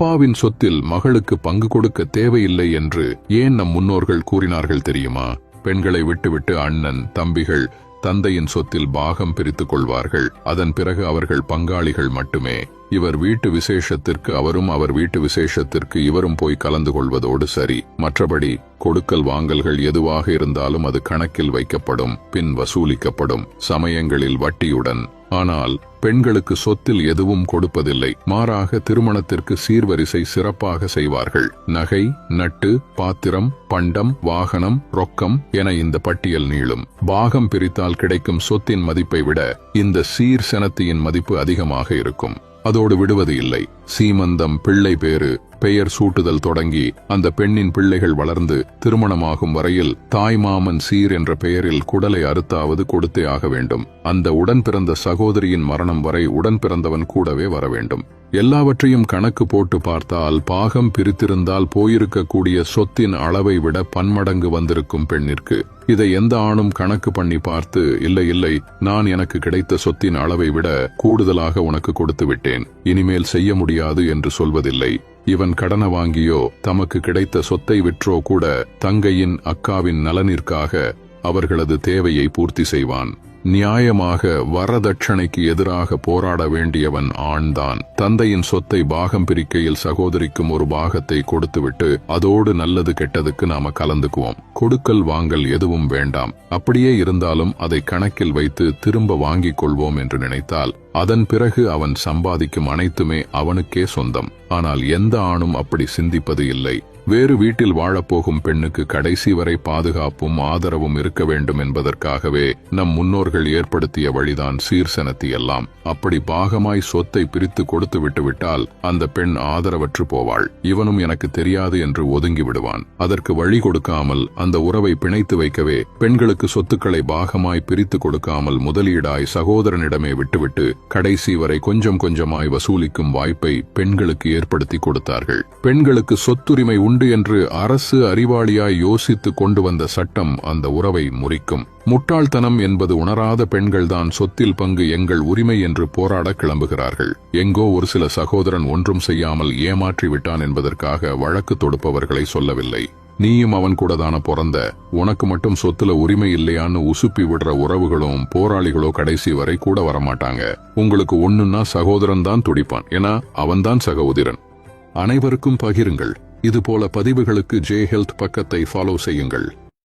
அப்பாவின் சொத்தில் மகளுக்கு பங்கு கொடுக்க தேவையில்லை என்று ஏன் நம் முன்னோர்கள் கூறினார்கள் தெரியுமா? பெண்களை விட்டுவிட்டு அண்ணன் தம்பிகள் தந்தையின் சொத்தில் பாகம் பிரித்துக் கொள்வார்கள். அதன் பிறகு அவர்கள் பங்காளிகள் மட்டுமே. இவர் வீட்டு விசேஷத்திற்கு அவரும் அவர் வீட்டு விசேஷத்திற்கு இவரும் போய் கலந்து கொள்வதோடு சரி. மற்றபடி கொடுக்கல் வாங்கல்கள் எதுவாக இருந்தாலும் அது கணக்கில் வைக்கப்படும் பின் வசூலிக்கப்படும். சமயங்களில் வட்டியுடன் ஆனால் பெண்களுக்கு சொத்தில் எதுவும் கொடுப்பதில்லை. மாறாக திருமணத்திற்கு சீர்வரிசை சிறப்பாக செய்வார்கள். நகை நட்டு பாத்திரம் பண்டம் வாகனம் ரொக்கம் என இந்த பட்டியல் நீளும். பாகம் பிரித்தால் கிடைக்கும் சொத்தின் மதிப்பை விட இந்த சீர் செனத்தியின் மதிப்பு அதிகமாக இருக்கும். அதோடு விடுவது இல்லை. சீமந்தம் பிள்ளை பேறு பெயர் சூட்டுதல் தொடங்கி அந்த பெண்ணின் பிள்ளைகள் வளர்ந்து திருமணமாகும் வரையில் தாய் மாமன் சீர் என்ற பெயரில் குடலை அறுத்தாவது கொடுத்தே ஆக வேண்டும். அந்த உடன் பிறந்த சகோதரியின் மரணம் வரை உடன் பிறந்தவன் கூடவே வர வேண்டும். எல்லாவற்றையும் கணக்கு போட்டு பார்த்தால் பாகம் பிரித்திருந்தால் போயிருக்கக்கூடிய சொத்தின் அளவை விட பன்மடங்கு வந்திருக்கும் பெண்ணிற்கு. இதை எந்த ஆணும் கணக்கு பண்ணி பார்த்து இல்லை இல்லை நான் எனக்கு கிடைத்த சொத்தின் அளவை விட கூடுதலாக உனக்கு கொடுத்து விட்டேன். இனிமேல் செய்ய முடியாது என்று சொல்வதில்லை. இவன் கடன வாங்கியோ தமக்கு கிடைத்த சொத்தை விற்றோ கூட தங்கையின் அக்காவின் நலனிற்காக அவர்களது தேவையை பூர்த்தி செய்வான். நியாயமாக வரதட்சணைக்கு எதிராக போராட வேண்டியவன் ஆண்தான். தந்தையின் சொத்தை பாகம் பிரிக்கையில் சகோதரிக்கும் ஒரு பாகத்தை கொடுத்துவிட்டு அதோடு நல்லது கெட்டதுக்கு நாம கலந்துக்குவோம். கொடுக்கல் வாங்கல் எதுவும் வேண்டாம். அப்படியே இருந்தாலும் அதை கணக்கில் வைத்து திரும்ப வாங்கிக் கொள்வோம் என்று நினைத்தால் அதன் பிறகு அவன் சம்பாதிக்கும் அனைத்துமே அவனுக்கே சொந்தம். ஆனால் எந்த ஆணும் அப்படி சிந்திப்பது இல்லை. வேறு வீட்டில் வாழப்போகும் பெண்ணுக்கு கடைசி வரை பாதுகாப்பும் ஆதரவும் இருக்க வேண்டும் என்பதற்காகவே நம் முன்னோர்கள் ஏற்படுத்திய வழிதான் சீர்சனத்தி எல்லாம். அப்படி பாகமாய் சொத்தை பிரித்து கொடுத்து விட்டுவிட்டால் அந்த பெண் ஆதரவற்று போவாள். இவனும் எனக்கு தெரியாது என்று ஒதுங்கி விடுவான். அதற்கு வழி கொடுக்காமல் அந்த உறவை பிணைத்து வைக்கவே பெண்களுக்கு சொத்துக்களை பாகமாய் பிரித்து கொடுக்காமல் முதலீடாய் சகோதரனிடமே விட்டுவிட்டு கடைசி வரை கொஞ்சம் கொஞ்சமாய் வசூலிக்கும் வாய்ப்பை பெண்களுக்கு ஏற்படுத்தி கொடுத்தார்கள். பெண்களுக்கு சொத்துரிமை உண்டு என்று அரசு அறிவாளியாய் யோசித்து கொண்டு வந்த சட்டம் அந்த உறவை முறிக்கும். முட்டாள்தனம் என்பது உணராத பெண்கள்தான் சொத்தில் பங்கு எங்கள் உரிமை என்று போராட கிளம்புகிறார்கள். எங்கோ ஒரு சில சகோதரன் ஒன்றும் செய்யாமல் ஏமாற்றி விட்டான் என்பதற்காக வழக்கு தொடுப்பவர்களை சொல்லவில்லை. நீயும் அவன் கூட தான பிறந்த உனக்கு மட்டும் சொத்துல உரிமை இல்லையான்னு உசுப்பி விடுற உறவுகளும் போராளிகளோ கடைசி வரை கூட வரமாட்டாங்க. உங்களுக்கு ஒண்ணுன்னா சகோதரன் தான் துடிப்பான். ஏன்னா அவன்தான் சகோதரன். அனைவருக்கும் பகிருங்கள். இதுபோல பதிவுகளுக்கு ஜே ஹெல்த் பக்கத்தை ஃபாலோ செய்யுங்கள்.